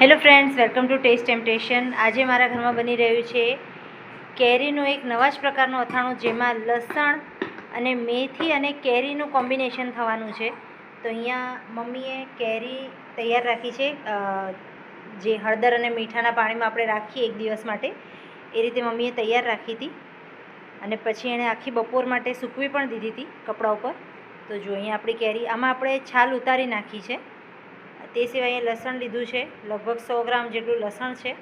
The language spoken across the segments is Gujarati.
Hello friends welcome to taste temptation આજે મારા ઘરમાં બની રહ્યું છે કેરીનું એક નવા જ પ્રકારનું અથાણું, જેમાં લસણ અને મેથી અને કેરીનું કોમ્બિનેશન થવાનું છે. તો અહીંયા મમ્મીએ કેરી તૈયાર રાખી છે જે હળદર અને મીઠાના પાણીમાં આપણે રાખીએ એક દિવસ માટે. એ રીતે મમ્મીએ તૈયાર રાખી હતી અને પછી એણે આખી બપોર માટે સૂકવી પણ દીધી હતી કપડા ઉપર. તો જો અહીંયા આપણી કેરી, આમાં આપણે છાલ ઉતારી નાખી છે. તે સિવાય અહીંયા લસણ લીધું છે. લગભગ સો ગ્રામ જેટલું લસણ છે.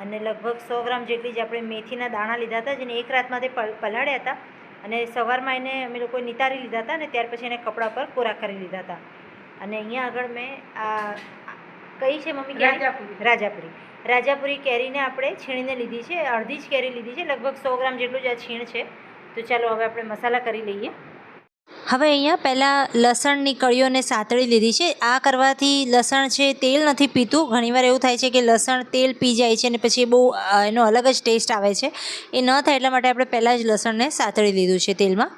અને લગભગ સો ગ્રામ જેટલી જ આપણે મેથીના દાણા લીધા હતા જેને એક રાતમાં તે પલાળ્યા હતા. અને સવારમાં એને અમે લોકોએ નિતારી લીધા હતા અને ત્યાર પછી એને કપડા પર કોરા કરી લીધા હતા. અને અહીંયા આગળ મેં આ કઈ છે મમ્મી? રાજાપુરી. રાજાપુરી. રાજાપુરી કેરીને આપણે છીણીને લીધી છે અડધી જ કેરી લીધી છે લગભગ સો ગ્રામ જેટલું જ આ છીણ છે. તો ચાલો હવે આપણે મસાલા કરી લઈએ. હવે અહીંયા પહેલાં લસણની કળીઓને સાતળી લીધી છે. આ કરવાથી લસણ છે તેલ નથી પીતું. ઘણીવાર એવું થાય છે કે લસણ તેલ પી જાય છે અને પછી બહુ એનો અલગ જ ટેસ્ટ આવે છે. એ ન થાય એટલા માટે આપણે પહેલાં જ લસણને સાતળી લીધું છે તેલમાં.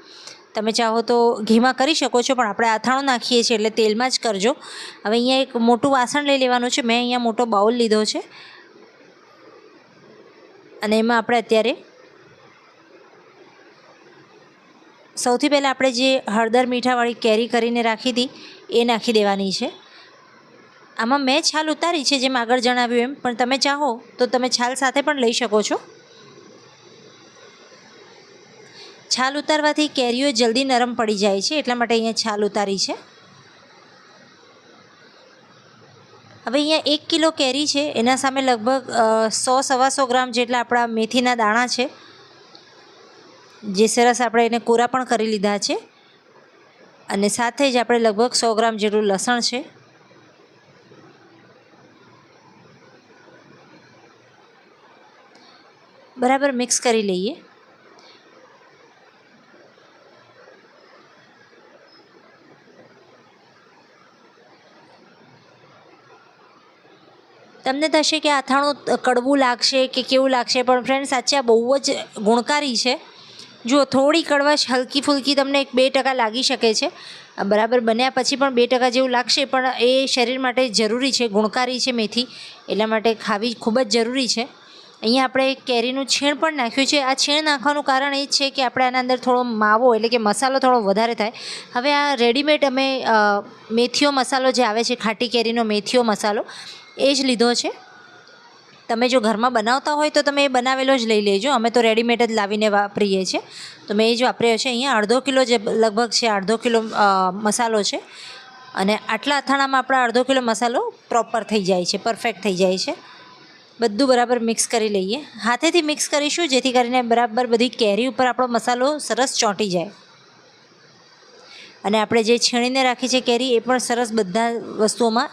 તમે ચાહો તો ઘીમાં કરી શકો છો, પણ આપણે અથાણું નાખીએ છીએ એટલે તેલમાં જ કરજો. હવે અહીંયા એક મોટું વાસણ લઈ લેવાનું છે. મેં અહીંયા મોટો બાઉલ લીધો છે. અને એમાં આપણે અત્યારે સૌથી પહેલાં આપણે જે હળદર મીઠાવાળી કેરી કરીને રાખી હતી, એ નાખી દેવાની છે. આમાં મેં છાલ ઉતારી છે, જેમ આગળ જણાવ્યું એમ, પણ તમે ચાહો તો તમે છાલ સાથે પણ લઈ શકો છો. છાલ ઉતારવાથી કેરીઓ જલ્દી નરમ પડી જાય છે, એટલા માટે અહીંયા છાલ ઉતારી છે. હવે અહીંયા એક કિલો કેરી છે, એના સામે લગભગ સો સવાસો ગ્રામ જેટલા આપણા મેથીના દાણા છે. જે સરસ આપણે એને કોરા પણ કરી લીધા છે. અને સાથે જ આપણે લગભગ સો ગ્રામ જેટલું લસણ છે. બરાબર મિક્સ કરી લઈએ. તમને થશે કે અથાણું કડવું લાગશે કે કેવું લાગશે, પણ ફ્રેન્ડ સાચે આ બહુ જ ગુણકારી છે. જુઓ, થોડી કડવાશ હલકી ફુલકી તમને એક બે ટકા લાગી શકે છે. બરાબર બન્યા પછી પણ બે ટકા જેવું લાગશે, પણ એ શરીર માટે જરૂરી છે, ગુણકારી છે મેથી. એટલા માટે ખાવી ખૂબ જ જરૂરી છે. અહીંયા આપણે કેરીનું છેણ પણ નાખ્યું છે. આ છેણ નાખવાનું કારણ એ જ છે કે આપણે આના અંદર થોડો માવો એટલે કે મસાલો થોડો વધારે થાય. હવે આ રેડીમેડ અમે મેથીઓ મસાલો જે આવે છે, ખાટી કેરીનો મેથીઓ મસાલો, એ જ લીધો છે. તમે જો ઘરમાં બનાવતા હોય તો તમે એ બનાવેલો જ લઈ લેજો. અમે તો રેડીમેડ જ લાવીને વાપરીએ છીએ. તો મેં એ જ વાપર્યો છે. અહીંયા અડધો કિલો જે લગભગ છે, અડધો કિલો મસાલો છે. અને આટલા અથાણામાં આપણા અડધો કિલો મસાલો પ્રોપર થઈ જાય છે પરફેક્ટ થઈ જાય છે. બધું બરાબર મિક્સ કરી લઈએ. હાથેથી મિક્સ કરીશું, જેથી કરીને બરાબર બધી કેરી ઉપર આપણો મસાલો સરસ ચોંટી જાય. અને આપણે જે છીણીને રાખી છે કેરી, એ પણ સરસ બધા વસ્તુઓમાં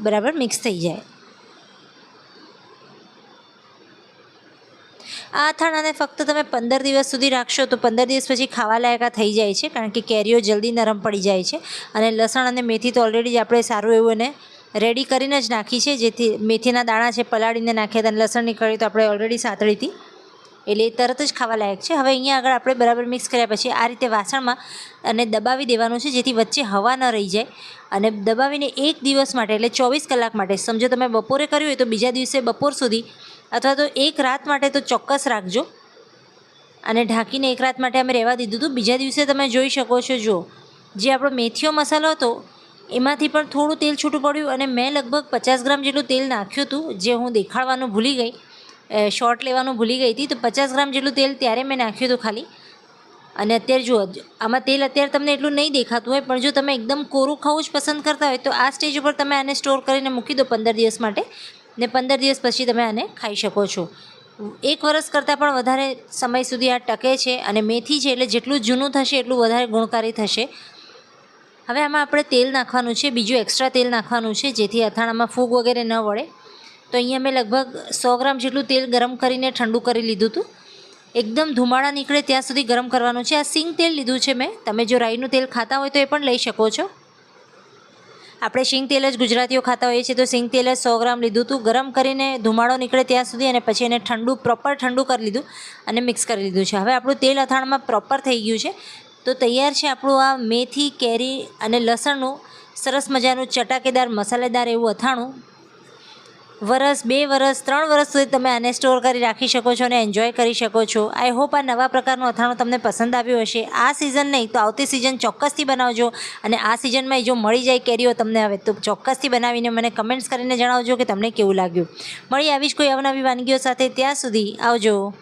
બરાબર મિક્સ થઈ જાય. આ અથાણાને ફક્ત તમે પંદર દિવસ સુધી રાખશો તો પંદર દિવસ પછી ખાવા લાયકા થઈ જાય છે, કારણ કે કેરીઓ જલ્દી નરમ પડી જાય છે અને લસણ અને મેથી તો ઓલરેડી જ આપણે સારું એવું એને રેડી કરીને જ નાખી છે. જેથી મેથીના દાણા છે પલાળીને નાખ્યા અને લસણની કળી તો આપણે ઓલરેડી સાતળી એટલે એ તરત જ ખાવા લાયક છે. હવે અહીંયા આગળ આપણે બરાબર મિક્સ કર્યા પછી આ રીતે વાસણમાં અને દબાવી દેવાનું છે, જેથી વચ્ચે હવા ન રહી જાય. અને દબાવીને એક દિવસ માટે એટલે ચોવીસ કલાક માટે, સમજો તમે બપોરે કર્યું હોય તો બીજા દિવસે બપોર સુધી અથવા તો એક રાત માટે તો ચોક્કસ રાખજો. અને ઢાંકીને એક રાત માટે અમે રહેવા દીધું હતું. બીજા દિવસે તમે જોઈ શકો છો જો જે આપણો મેથીઓ મસાલો હતો, એમાંથી પણ થોડું તેલ છૂટું પડ્યું અને મેં લગભગ પચાસ ગ્રામ જેટલું તેલ નાખ્યું હતું, જે હું દેખાડવાનું ભૂલી ગઈ. શોર્ટ લેવાનું ભૂલી ગઈ હતી. તો પચાસ ગ્રામ જેટલું તેલ ત્યારે મેં નાખ્યું હતું ખાલી. અને અત્યારે જુઓ, આમાં તેલ અત્યારે તમને એટલું નહીં દેખાતું હોય, પણ જો તમે એકદમ કોરું ખાવું જ પસંદ કરતા હોય, તો આ સ્ટેજ ઉપર તમે આને સ્ટોર કરીને મૂકી દો પંદર દિવસ માટે. ને પંદર દિવસ પછી તમે આને ખાઈ શકો છો. એક વરસ કરતાં પણ વધારે સમય સુધી આ ટકે છે અને મેથી છે એટલે જેટલું જૂનું થશે એટલું વધારે ગુણકારી થશે. હવે આમાં આપણે તેલ નાખવાનું છે, બીજું એક્સ્ટ્રા તેલ નાખવાનું છે, જેથી અથાણામાં ફૂગ વગેરે ન વળે. તો અહીંયા મેં લગભગ સો ગ્રામ જેટલું તેલ ગરમ કરીને ઠંડુ કરી લીધું હતું. એકદમ ધુમાડા નીકળે ત્યાં સુધી ગરમ કરવાનું છે. આ સિંગ તેલ લીધું છે મેં. તમે જો રાઈનું તેલ ખાતા હોય તો એ પણ લઈ શકો છો. આપણે શીંગ તેલ જ ગુજરાતીઓ ખાતા હોઈએ છીએ. તો સિંગ તેલ જ સો ગ્રામ લીધું હતું. ગરમ કરીને ધુમાડો નીકળે ત્યાં સુધી અને પછી એને ઠંડુ પ્રોપર ઠંડુ કરી લીધું અને મિક્સ કરી લીધું છે. હવે આપણું તેલ અથાણમાં પ્રોપર થઈ ગયું છે. તો તૈયાર છે આપણું આ મેથી, કેરી અને લસણનું સરસ મજાનું ચટાકેદાર, મસાલેદાર એવું અથાણું. વરસ, બે વરસ, ત્રણ વરસ સુધી તમે આને સ્ટોર કરી રાખી શકો છો અને એન્જોય કરી શકો છો. આઈ હોપ આ નવા પ્રકારનું અથાણું તમને પસંદ આવ્યું હશે. આ સિઝન નહીં, તો આવતી સિઝન ચોક્કસથી બનાવજો અને આ સિઝનમાં જો મળી જાય કેરીઓ તમને હવે, તો ચોક્કસથી બનાવીને મને કમેન્ટ્સ કરીને જણાવજો કે તમને કેવું લાગ્યું. મળી આવીશ કોઈ અવનવી વાનગીઓ સાથે. ત્યાં સુધી આવજો.